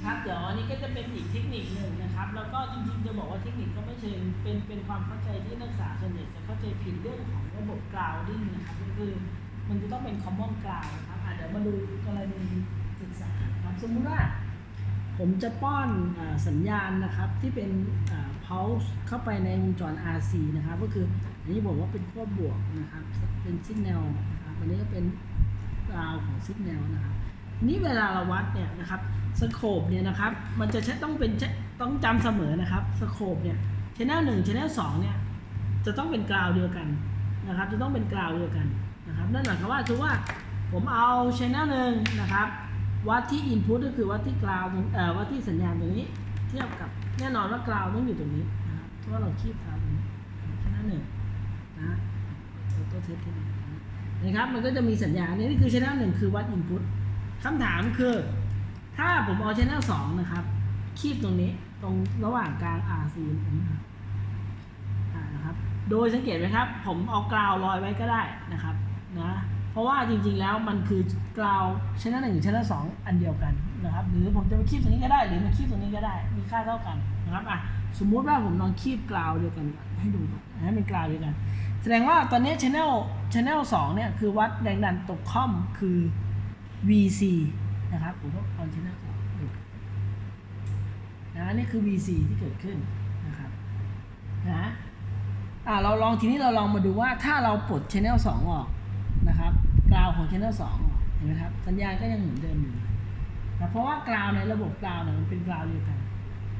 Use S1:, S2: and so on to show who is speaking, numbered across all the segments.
S1: ครับเดี๋ยวอันนี้ก็จะเป็นอีกเทคนิคหนึ่งนะครับ แล้วก็จริงๆจะบอกว่าเทคนิคก็ไม่เชิงเป็นเป็นความเข้าใจที่นักศึกษาส่วนใหญ่จะเข้าใจผิดเรื่องของระบบกราวดิ้งนะครับก็คือมันจะต้องเป็น common ground นะครับอะเดี๋ยวมาดูกรณีศึกษาครับสมมุติว่า ผมจะป้อนอสัญญาณนะครับที่เป็นอ่า pulse เข้าไปในวงจร RC นะครับ ก็คืออันนี้บอกว่าเป็นขั้วบวกนะครับเป็น signal นะครับอันนี้ก็เป็นกราวของ signal นะครับ นี่เวลาเราวัดเนี่ยนะครับสโคปเนี่ยนะครับมันจะใช้ต้องเป็นต้องจำเสมอนะครับสโคปเนี่ยชแนลหนึ่งชแนลสองเนี่ยจะต้องเป็นกราวเดียวกันนะครับ จะต้องเป็นกราวเดียวกันนะครับนั่นหมายความว่าคือว่าผมเอาชแนลหนึ่งนะครับวัดที่ input ก็คือวัดที่กราวเอ่อวัดที่สัญญาณตรงนี้ เทียบกับแน่นอนว่ากราวต้องอยู่ตรงนี้นะครับเพราะว่าเราคีบกราวตรงนี้แนั้นหนึ่งนะตัวตัวเทสที่นี่นะครับมันก็จะมีสัญญาณนี่นี่คือชแนลหนึ่งคือวัด input คำถามคือ ถ้าผมเอาชแนลสองนะครับ คีบตรงนี้ตรงระหว่างกลาง RC นะครับนะครับ โดยสังเกตไหมครับ ผมเอากราวลอยไว้ก็ได้นะครับนะเพราะว่าจริงๆแล้วมันคือกราวชแนลหนึ่งชแนลสองอันเดียวกันนะครับ หรือผมจะมาคีบตรงนี้ก็ได้ หรือมาคีบตรงนี้ก็ได้มีค่าเท่ากันนะครับอะสมมุติว่าผมลองคีบกราวเดียวกันให้ดูนให้เป็นกราวเดียวกัน แสดงว่าตอนนี้ชแนลชแนลสองเนี่ยคือวัดแรงดันตกคอมคือ VC นะครับผมต้องเอาชแนลสองนะนี่คือ VC ที่เกิดขึ้นนะครับนะอะเราลองทีนี้เราลองมาดูว่าถ้าเราปลดชแนลสองออกนะครับกราวของชแนลสองออกเห็นไหมครับสัญญาณก็ยังเหมือนเดิมอยู่นะเพราะว่ากราวในระบบกราวเนี่ยมันเป็นกราวเดียวกัน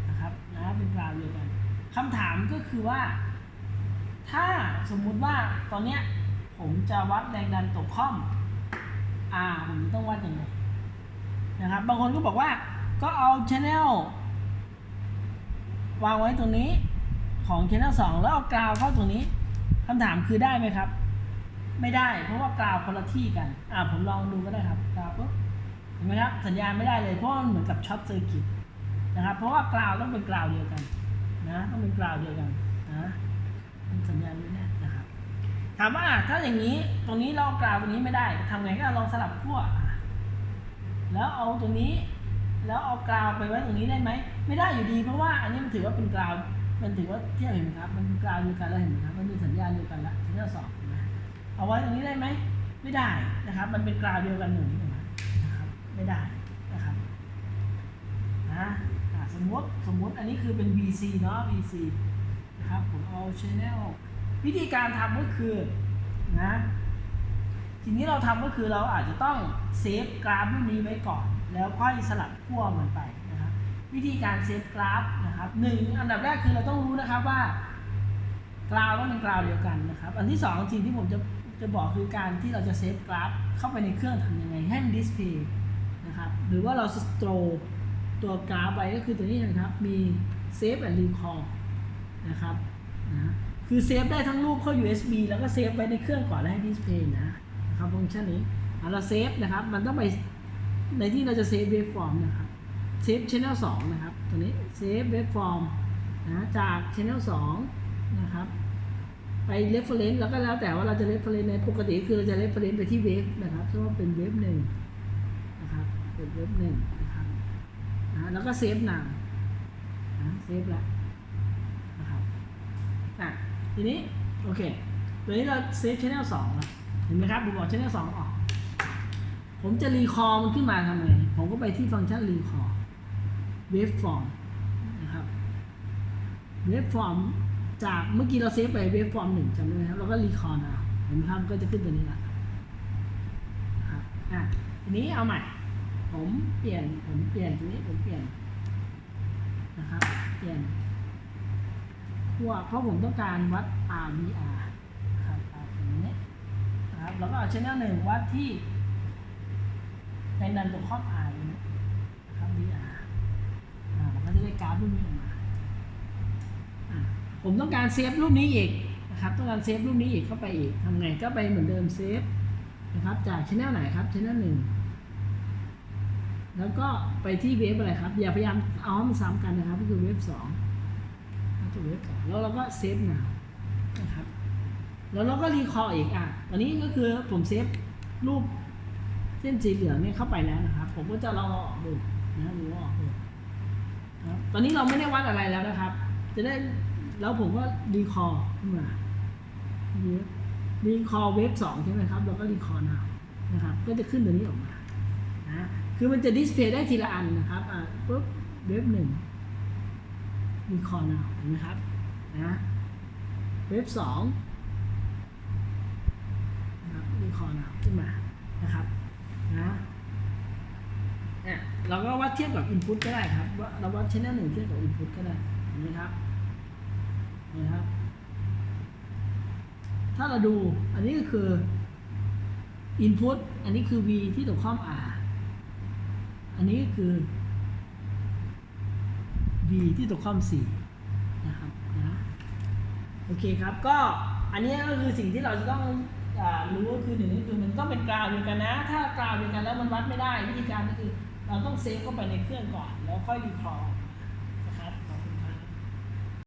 S1: นะครับนะเป็นกราวเดียวกันคำถามก็คือว่า ถ้าสมมุติว่าตอนเนี้ยผมจะวัดแรงดันตกคอม อ่าผมต้องวัดยังไงนะครับ บางคนก็บอกว่า ก็เอาชแนลวางไว้ตรงนี้ของชแนลสองแล้วเอากราวเข้าตรงนี้คำถามคือได้ไหมครับ ไม่ได้ เพราะว่ากราวคนละที่กัน อ่าผมลองดูก็ได้ครับกราวปุ๊บเห็นไหมครับสัญญาณไม่ได้เลยเพราะมันเหมือนกับช็อตเซอร์กิตนะครับ เพราะว่ากราวต้องเป็นกราวเดียวกัน นะ ต้องเป็นกราวเดียวกันนะสัญญาณไม่แน่นะครับ ถามว่าถ้าอย่างนี้ตรงนี้เรากราวตรงนี้ไม่ได้ทำไงก็ลองสลับขั้วแล้วเอาตรงนี้ แล้วเอากราวไปไว้ตรงนี้ได้ไหมไม่ได้อยู่ดี เพราะว่าอันนี้มันถือว่าเป็นกราวมันถือว่าเทียบเห็นไหมครับ มันเป็นกราวเดียวกันแล้วเห็นไหมครับมันมีสัญญาณเดียวกันละสัญญาณสองเห็นไหมเอาไว้ตรงนี้ได้ไหมไม่ได้นะครับ มันเป็นกราวเดียวกันหนึ่งนะครับไม่ได้นะครับนะอะสมมติสมมติอันนี้คือเป็น VC เนาะ VC นะครับผมเอา channel วิธีการทำก็คือนะสิ่งที่เราทำก็คือเราอาจจะต้องเซฟกราฟนี้ไว้ก่อน แล้วค่อยสลับขั้วมันไปนะครับวิธีการเซฟกราฟนะครับหนึ่งอันดับแรกคือเราต้องรู้นะครับว่ากราวต้องเป็นกราวเดียวกันนะครับ อันที่สองสิ่งที่ผมจะจะบอกคือการที่เราจะเซฟกราฟเข้าไปในเครื่องทำยังไงให้มันดิสเพย์นะครับหรือว่าเราสโตรตัวกราฟไว้ก็คือตัวนี้นะครับ มีเซฟแอนด์รีคอร์นะครับนะ คือเซฟได้ทั้งรูปเข้า USB แล้วก็เซฟไว้ในเครื่องก่อนแล้วให้ดิสเพย์นะครับฟังก์ชันนี้อะเราเซฟนะครับมันต้องไปในที่เราจะเซฟเวฟฟอร์มนะครับเซฟช anel 2นะครับตัวนี้เซฟเวฟฟอร์มนะจากช anel 2นะครับไป reference แล้วก็แล้วแต่ว่าเราจะ reference ในปกติคือเราจะ reference ไปที่เวฟนะครับซึ่งว่าเป็นเวฟหนึ่งนะครับเป็นเวฟหนึ่งนะครับนะแล้วก็เซฟนามนะเซฟแล้ว ทีนี้โอเคตัวนี้เราเซฟช anel 2แล้วเห็นไหมครับผมบอกช anel 2ออก ผมจะรีคอร์มันขึ้นมาทำไง ผมก็ไปที่ฟังก์ชันรีคอร์เวฟฟอร์มนะครับเวฟฟอร์มจากเมื่อกี้เราเซฟไปเวฟฟอร์มหนึ่งจำได้ไหมครับเราก็รีคอร์นะเห็นไหมครับก็จะขึ้นตัวนี้ละนะครับอะทีนี้เอาใหม่ ผมเปลี่ยนผมเปลี่ยนทีนี้ผมเปลี่ยนนะครับเปลี่ยนัวเพราะผมต้องการวัด RVR ครับอาตรงนี้นะครับแล้วก็เอาชแนลหนึ่งวัดที่ในนันตัวครอบอายนะครับ VR อ่าเราก็จะได้กราฟรูปนี้ออกมาอ่าผมต้องการเซฟรูปนี้อีกนะครับต้องการเซฟรูปนี้อีกเข้าไปอีกทำไงก็ไปเหมือนเดิมเซฟนะครับจากชแนลไหนครับชแนลหนึ่งแล้วก็ไปที่เวฟอะไรครับ อย่าพยายามเอาให้มันซ้ำกันนะครับก็คือเวฟสอง อาตัวเวฟสองแล้วเราก็เซฟหนาวนะครับ แล้วเราก็รีคอร์อีกอะอันนี้ก็คือผมเซฟรูปเส้นสีเหลืองเนี่ยเข้าไปแล้วนะครับ ผมก็จะลองออกดูนะดูออกดูตอนนี้เราไม่ได้วัดอะไรแล้วนะครับ จะได้แล้วผมก็รีคอร์ขึ้นมารีคอร์เวฟสองใช่ไหมครับ เราก็รีคอร์นาวนะครับ ก็จะขึ้นตัวนี้ออกมานะคือมันจะดิสเพย์ได้ทีละอันนะครับอะปุ๊บเวฟหนึ่ง รีคอนาวเห็นไหมครับนะเวฟสองนะครับรีคอนาวขึ้นมานะครับนะเนี่ยเราก็วัดเทียบกับ Input ก็ได้ครับว่าเราวัดชแนลหนึ่งเทียบกับ Input ก็ได้เห็นไหมครับเห็นไหมครับ ถ้าเราดูอันนี้ก็คือ input อันนี้คือ v ที่ตรงข้อม r อันนี้ก็คือ B ที่ตรงข้อม c นะครับนะโอเคครับก็อันนี้ก็คือสิ่งที่เราจะต้องอรู้ก็คือหนึ่งก็คือมันต้องเป็นกราวเดียวกันนะ ถ้ากราวเดียวกันแล้วมันวัดไม่ได้วิธีการก็คือเราต้องเซฟเข้าไปในเครื่องก่อน แล้วค่อยรีคอร์